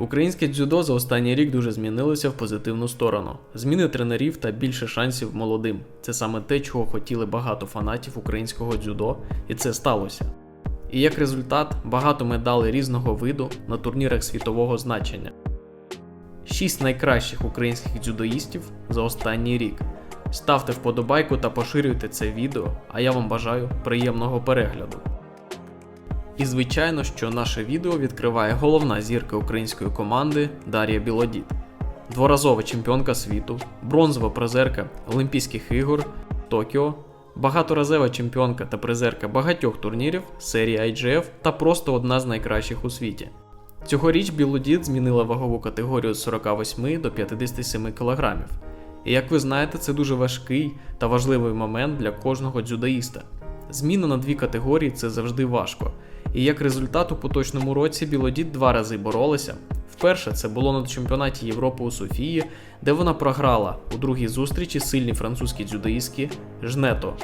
Українське дзюдо за останній рік дуже змінилося в позитивну сторону. Зміни тренерів та більше шансів молодим. Це саме те, чого хотіли багато фанатів українського дзюдо, і це сталося. І як результат, багато медалей різного виду на турнірах світового значення. Шість найкращих українських дзюдоїстів за останній рік. Ставте вподобайку та поширюйте це відео, а я вам бажаю приємного перегляду. І звичайно, що наше відео відкриває головна зірка української команди Дар'я Білодід, дворазова чемпіонка світу, бронзова призерка Олімпійських ігор Токіо, багаторазова чемпіонка та призерка багатьох турнірів серії IGF та просто одна з найкращих у світі. Цьогоріч Білодід змінила вагову категорію з 48 до 57 кг. І як ви знаєте, це дуже важкий та важливий момент для кожного дзюдоїста. Зміна на дві категорії це завжди важко. І як результат у поточному році Білодід два рази боролися. Вперше це було на чемпіонаті Європи у Софії, де вона програла у другій зустрічі сильній французькій дзюдоїстки Жнето.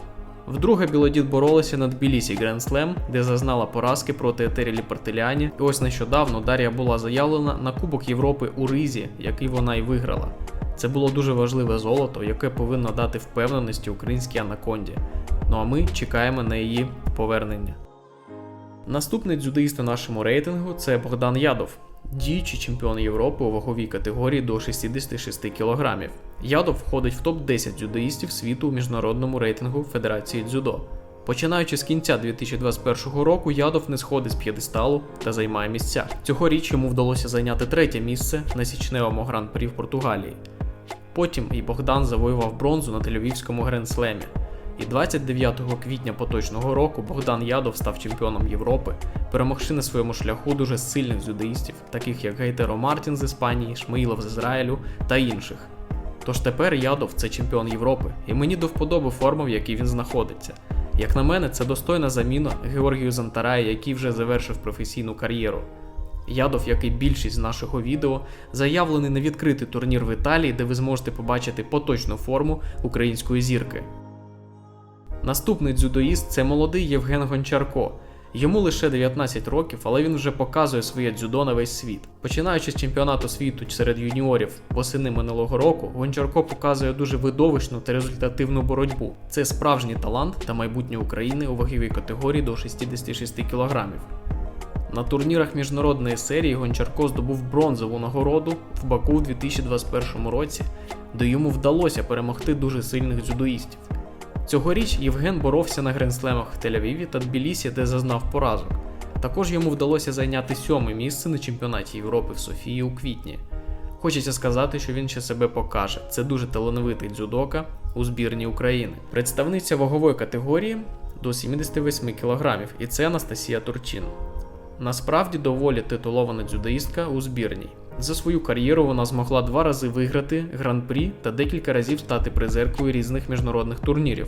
Вдруге Білодід боролася на Тбілісі Гранд Слем, де зазнала поразки проти Етерілі Партеляні. І ось нещодавно Дар'я була заявлена на Кубок Європи у Ризі, який вона й виграла. Це було дуже важливе золото, яке повинно дати впевненості українській анаконді. Ну а ми чекаємо на її повернення. Наступний дзюдоїст у нашому рейтингу це Богдан Ядов, діючий чемпіон Європи у ваговій категорії до 66 кг. Ядов входить в топ-10 дзюдоїстів світу у міжнародному рейтингу Федерації дзюдо. Починаючи з кінця 2021 року, Ядов не сходить з п'єдесталу та займає місця. Цьогоріч йому вдалося зайняти третє місце на січневому гран-прі в Португалії. Потім і Богдан завоював бронзу на Тель-Авівському гранд-слемі. І 29 квітня поточного року Богдан Ядов став чемпіоном Європи, перемогши на своєму шляху дуже сильних дзюдоїстів, таких як Гейтеро Мартін з Іспанії, Шмаїлов з Ізраїлю та інших. Тож тепер Ядов це чемпіон Європи, і мені до вподоби форма, в якій він знаходиться. Як на мене, це достойна заміна Георгію Зантарая, який вже завершив професійну кар'єру. Ядов, як і більшість з нашого відео, заявлений на відкритий турнір в Італії, де ви зможете побачити поточну форму української зірки. Наступний дзюдоїст це молодий Євген Гончарко. Йому лише 19 років, але він вже показує своє дзюдо на весь світ. Починаючи з чемпіонату світу серед юніорів восени минулого року, Гончарко показує дуже видовищну та результативну боротьбу. Це справжній талант та майбутнє України у ваговій категорії до 66 кг. На турнірах міжнародної серії Гончарко здобув бронзову нагороду в Баку у 2021 році, де йому вдалося перемогти дуже сильних дзюдоїстів. Цьогоріч Євген боровся на гренслемах в Тель-Авіві та Тбілісі, де зазнав поразок. Також йому вдалося зайняти сьоме місце на чемпіонаті Європи в Софії у квітні. Хочеться сказати, що він ще себе покаже. Це дуже талановитий дзюдока у збірні України. Представниця вагової категорії до 78 кг, і це Анастасія Турчин. Насправді доволі титулована дзюдоїстка у збірній. За свою кар'єру вона змогла два рази виграти гран-прі та декілька разів стати призеркою різних міжнародних турнірів.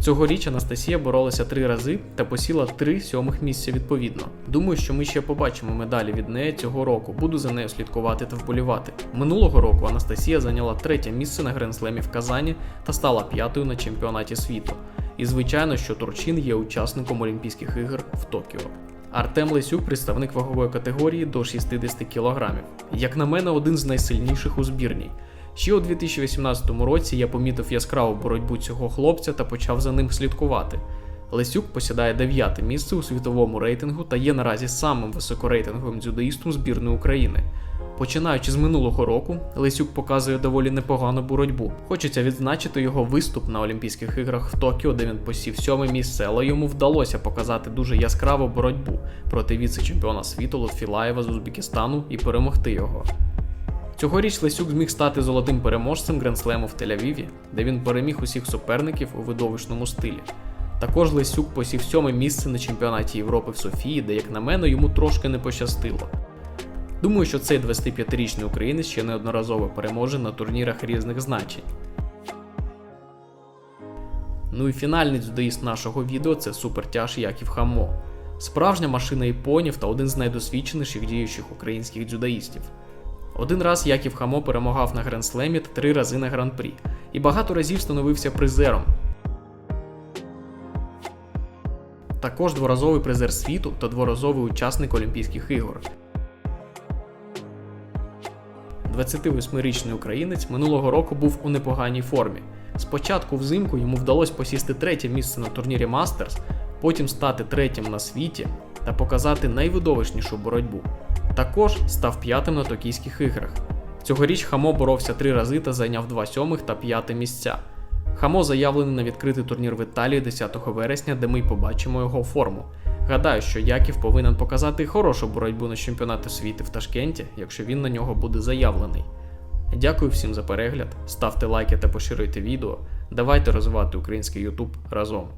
Цьогоріч Анастасія боролася три рази та посіла три сьомих місця відповідно. Думаю, що ми ще побачимо медалі від неї цього року. Буду за нею слідкувати та вболівати. Минулого року Анастасія зайняла третє місце на гренслемі в Казані та стала п'ятою на чемпіонаті світу. І звичайно, що Турчин є учасником Олімпійських ігор в Токіо. Артем Лесюк представник вагової категорії до 60 кг. Як на мене, один з найсильніших у збірній. Ще у 2018 році я помітив яскраву боротьбу цього хлопця та почав за ним слідкувати. Лесюк посідає дев'яте місце у світовому рейтингу та є наразі самим високорейтинговим дзюдоїстом збірної України. Починаючи з минулого року, Лесюк показує доволі непогану боротьбу. Хочеться відзначити його виступ на Олімпійських іграх в Токіо, де він посів сьоме місце, але йому вдалося показати дуже яскраву боротьбу проти віце-чемпіона світу Лутфілаєва з Узбекистану і перемогти його. Цьогоріч Лесюк зміг стати золотим переможцем Гренслему в Тель-Авіві, де він переміг усіх суперників у видовищному стилі. Також Лесюк посів сьоме місце на чемпіонаті Європи в Софії, де, як на мене, йому трошки не пощастило. Думаю, що цей 25-річний українець ще неодноразово переможе на турнірах різних значень. Ну і фінальний дзюдоїст нашого відео це супертяж Яків Хамо. Справжня машина іпонів та один з найдосвідченіших діючих українських дзюдоїстів. Один раз Яків Хамо перемагав на гранд-слемі та три рази на гран-прі, і багато разів становився призером. Також дворазовий призер світу та дворазовий учасник Олімпійських ігор. 28-річний українець минулого року був у непоганій формі. Спочатку взимку йому вдалося посісти третє місце на турнірі Мастерс, потім стати третім на світі та показати найвидовищнішу боротьбу. Також став п'ятим на Токійських іграх. Цьогоріч Хамо боровся три рази та зайняв два сьомих та п'яте місця. Хамо заявлений на відкритий турнір в Італії 10 вересня, де ми й побачимо його форму. Гадаю, що Яків повинен показати хорошу боротьбу на чемпіонати світу в Ташкенті, якщо він на нього буде заявлений. Дякую всім за перегляд, ставте лайки та поширюйте відео. Давайте розвивати український YouTube разом.